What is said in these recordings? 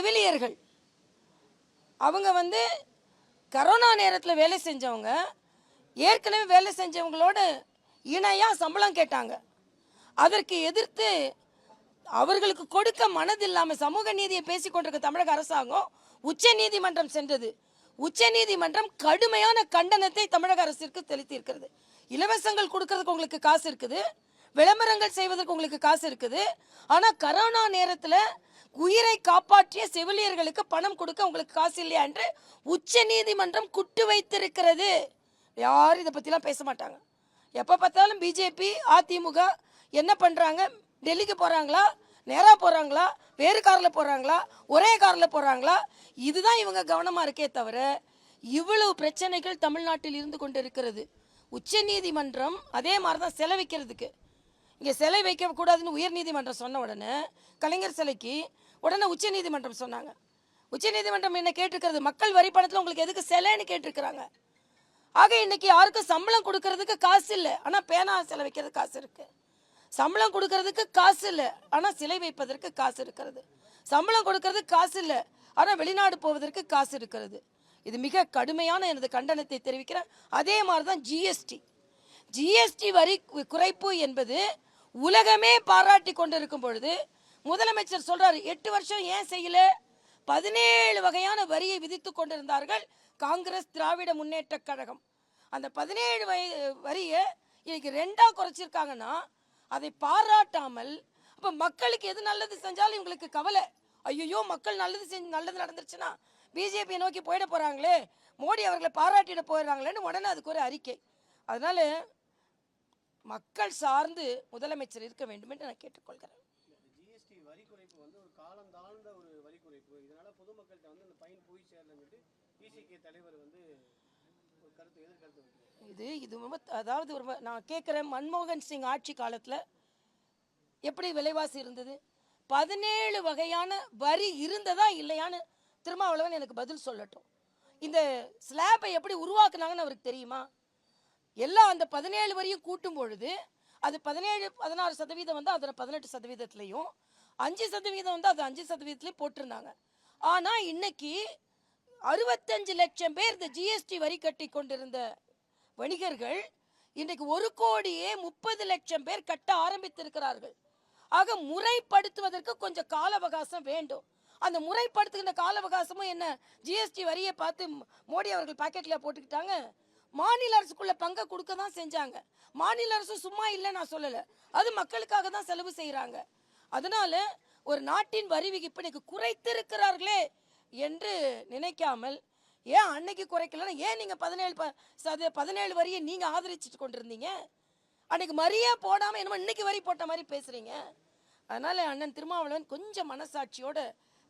செவிலியர்கள். அவங்க வந்து கரோனா நேரத்தில் வேலை செஞ்சவங்க ஏற்கனவே வேலை செஞ்சவங்களோட இணையாக சம்பளம் கேட்டாங்க. அதற்கு எதிர்த்து அவர்களுக்கு கொடுக்க மனதில்லாமல் சமூக நீதியை பேசிக்கொண்டிருக்க தமிழக அரசாங்கம் உச்ச நீதிமன்றம் சென்றது. உச்ச நீதிமன்றம் கடுமையான கண்டனத்தை தமிழக அரசிற்கு செலுத்தியிருக்கிறது. இலவசங்கள் கொடுக்கறதுக்கு உங்களுக்கு காசு இருக்குது. விளம்பரங்கள் செய்வதற்கு உங்களுக்கு காசு இருக்குது. ஆனால் கரோனா நேரத்தில் உயிரை காப்பாற்றிய செவிலியர்களுக்கு பணம் கொடுக்க உங்களுக்கு காசு இல்லையா என்று உச்ச நீதிமன்றம் குட்டு வைத்திருக்கிறது. யாரும் இதை பற்றிலாம் பேச மாட்டாங்க. எப்போ பார்த்தாலும் பிஜேபி அதிமுக என்ன பண்ணுறாங்க டெல்லிக்கு போகிறாங்களா நேராக போகிறாங்களா வேறு காரில் போகிறாங்களா ஒரே காரில் போகிறாங்களா இதுதான் இவங்க கவனமாக இருக்கே தவிர இவ்வளவு பிரச்சனைகள் தமிழ்நாட்டில் இருந்து கொண்டு இருக்கிறது உச்ச நீதிமன்றம் அதே மாதிரி தான் செலவிக்கிறதுக்கு. இங்கே சிலை வைக்கக்கூடாதுன்னு உயர் நீதிமன்றம் சொன்ன உடனே கலைஞர் சிலைக்கு உடனே உச்ச நீதிமன்றம் சொன்னாங்க. உச்ச நீதிமன்றம் என்ன கேட்டிருக்கிறது? மக்கள் வரி பணத்தில் உங்களுக்கு எதுக்கு சிலைன்னு கேட்டிருக்கிறாங்க. ஆக இன்னைக்கு யாருக்கும் சம்பளம் கொடுக்கறதுக்கு காசு இல்லை. ஆனால் பேனா சிலை வைக்கிறது காசு இருக்கு. சம்பளம் கொடுக்கறதுக்கு காசு இல்லை. ஆனால் சிலை வைப்பதற்கு காசு இருக்கிறது. சம்பளம் கொடுக்கறதுக்கு காசு இல்லை. ஆனால் வெளிநாடு போவதற்கு காசு இருக்கிறது. இது மிக கடுமையான எனது கண்டனத்தை தெரிவிக்கிறேன். அதே மாதிரி தான் ஜிஎஸ்டி ஜிஎஸ்டி வரி குறைப்பு என்பது உலகமே பாராட்டி கொண்டிருக்கும் பொழுது முதலமைச்சர் சொல்றாரு எட்டு வருஷம் ஏன் செய்யல? பதினேழு வகையான வரியை விதித்து கொண்டிருந்தார்கள் காங்கிரஸ் திராவிட முன்னேற்ற கழகம். அந்த பதினேழு வய வரியை இன்னைக்கு ரெண்டா குறைச்சிருக்காங்கன்னா அதை பாராட்டாமல் அப்ப மக்களுக்கு எது நல்லது செஞ்சாலும் இவங்களுக்கு கவலை. ஐயோ மக்கள் நல்லது செஞ்சு நல்லது நடந்துருச்சுன்னா பிஜேபியை நோக்கி போயிட போறாங்களே மோடி அவர்களை பாராட்டிட போயிடுறாங்களேன்னு உடனே அதுக்கு ஒரு அறிக்கை. அதனால மக்கள் சார்ந்து முதலமைச்சர் இருக்க வேண்டும் என்று நான் கேட்டுக்கொள்கிறேன். வரி குறைப்பு வந்து ஒரு காலம் தாழ்ந்த ஒரு வரி குறைப்பு. இதனால பொதுமக்கள்கிட்ட வந்து அந்த பயன் போய் சேரலன்னு சொல்லிட்டு பிசிகே தலைவர் வந்து இது இது ரொம்ப அதாவது ஒரு நான் கேட்குறேன் மன்மோகன் சிங் ஆட்சி காலத்தில் எப்படி விலைவாசி இருந்தது? பதினேழு வகையான வரி இருந்ததா இல்லையான்னு திருமாவளவன் எனக்கு பதில் சொல்லட்டும். இந்த ஸ்லாபை எப்படி உருவாக்குனாங்கன்னு அவருக்கு தெரியுமா? எல்லாம் அந்த பதினேழு வரியும் கூட்டும் பொழுது அது பதினேழு பதினாறு சதவீதம் வந்து அதில் பதினெட்டு சதவீதத்துலேயும் அஞ்சு சதவீதம் வந்து அது அஞ்சு சதவீதத்துலேயும் போட்டிருந்தாங்க. ஆனால் இன்னைக்கு அறுபத்தஞ்சு லட்சம் பேர் இந்த ஜிஎஸ்டி வரி கட்டி கொண்டிருந்த வணிகர்கள் இன்றைக்கு ஒரு கோடியே முப்பது லட்சம் பேர் கட்ட ஆரம்பித்திருக்கிறார்கள். ஆக முறைப்படுத்துவதற்கு கொஞ்சம் கால அவகாசம் வேண்டும். அந்த முறைப்படுத்துகின்ற கால அவகாசமும் என்ன? ஜிஎஸ்டி வரியை பார்த்து மோடி அவர்கள் பாக்கெட்டில் போட்டுக்கிட்டாங்க. மாநில அரசுக்குள்ள பங்கை கொடுக்க தான் செஞ்சாங்க. மாநில அரசு சும்மா இல்லை நான் சொல்லலை. அது மக்களுக்காக தான் செலவு செய்கிறாங்க அதனால ஒரு நாட்டின் வரி விகிப்பு குறைத்திருக்கிறார்களே என்று நினைக்காமல் ஏன் அன்னைக்கு குறைக்கலன்னா ஏன் நீங்கள் பதினேழு ப சத பதினேழு வரியை நீங்கள் ஆதரிச்சுட்டு கொண்டிருந்தீங்க? அன்னைக்கு மரியா போடாமல் என்னமோ இன்னைக்கு வரி போட்ட மாதிரி பேசுகிறீங்க அதனால் அண்ணன் திருமாவளவன் கொஞ்சம் மனசாட்சியோடு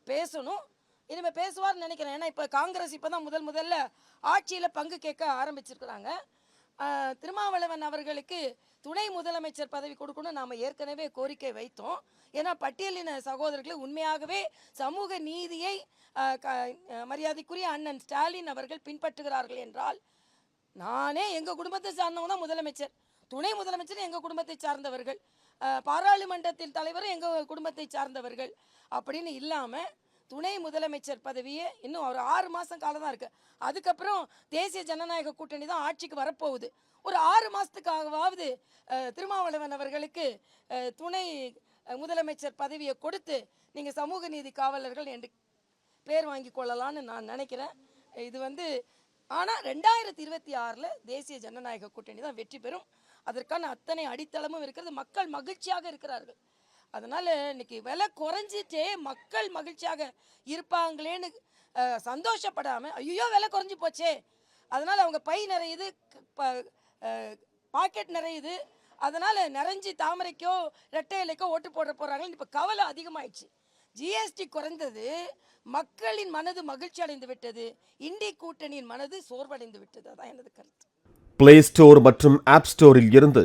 பேசணும். இனிமேல் பேசுவார்னு நினைக்கிறேன். ஏன்னா இப்போ காங்கிரஸ் இப்போ தான் முதல் முதல்ல ஆட்சியில் பங்கு கேட்க ஆரம்பிச்சிருக்கிறாங்க. திருமாவளவன் அவர்களுக்கு துணை முதலமைச்சர் பதவி கொடுக்கணும் நாம் ஏற்கனவே கோரிக்கை வைத்தோம். ஏன்னா பட்டியலின சகோதரர்களை உண்மையாகவே சமூக நீதியை க- மரியாதைக்குரிய அண்ணன் ஸ்டாலின் அவர்கள் பின்பற்றுகிறார்கள் என்றால் நானே எங்கள் குடும்பத்தை சார்ந்தவங்க தான் முதலமைச்சர். துணை முதலமைச்சர் எங்கள் குடும்பத்தை சார்ந்தவர்கள். பாராளுமன்றத்தின் தலைவரும் எங்கள் குடும்பத்தை சார்ந்தவர்கள். அப்படின்னு இல்லாமல் துணை முதலமைச்சர் பதவியே இன்னும் ஒரு ஆறு மாதம் காலம் தான் இருக்குது அதுக்கப்புறம் தேசிய ஜனநாயக கூட்டணி தான் ஆட்சிக்கு வரப்போகுது. ஒரு ஆறு மாதத்துக்காகவாவது திருமாவளவன் அவர்களுக்கு துணை முதலமைச்சர் பதவியை கொடுத்து நீங்கள் சமூக நீதி காவலர்கள் என்று பேர் வாங்கி கொள்ளலான்னு நான் நினைக்கிறேன். இது வந்து ஆனால் ரெண்டாயிரத்தி இருபத்தி ஆறில் தேசிய ஜனநாயக கூட்டணி தான் வெற்றி பெறும். அதற்கான அத்தனை அடித்தளமும் இருக்கிறது. மக்கள் மகிழ்ச்சியாக இருக்கிறார்கள். அதனால் இன்னைக்கு விலை குறைஞ்சிட்டே மக்கள் மகிழ்ச்சியாக இருப்பாங்களேன்னு சந்தோஷப்படாமல் ஐயோ விலை குறைஞ்சி போச்சே. அதனால் அவங்க பை நிறையுது ப- பாக்கெட் நிறையுது. அதனால் நிறைஞ்சி தாமரைக்கோ ரெட்டை இலைக்கோ ஓட்டு போட போறாங்கன்னு இப்போ கவலை அதிகமாயிடுச்சு. ஜிஎஸ்டி குறைந்தது மக்களின் மனது மகிழ்ச்சி அடைந்து விட்டது இண்டி கூட்டணியின் மனது சோர்வடைந்து விட்டது. அதான் எனது கருத்து. பிளே ஸ்டோர் மற்றும் ஆப் ஸ்டோரில் இருந்து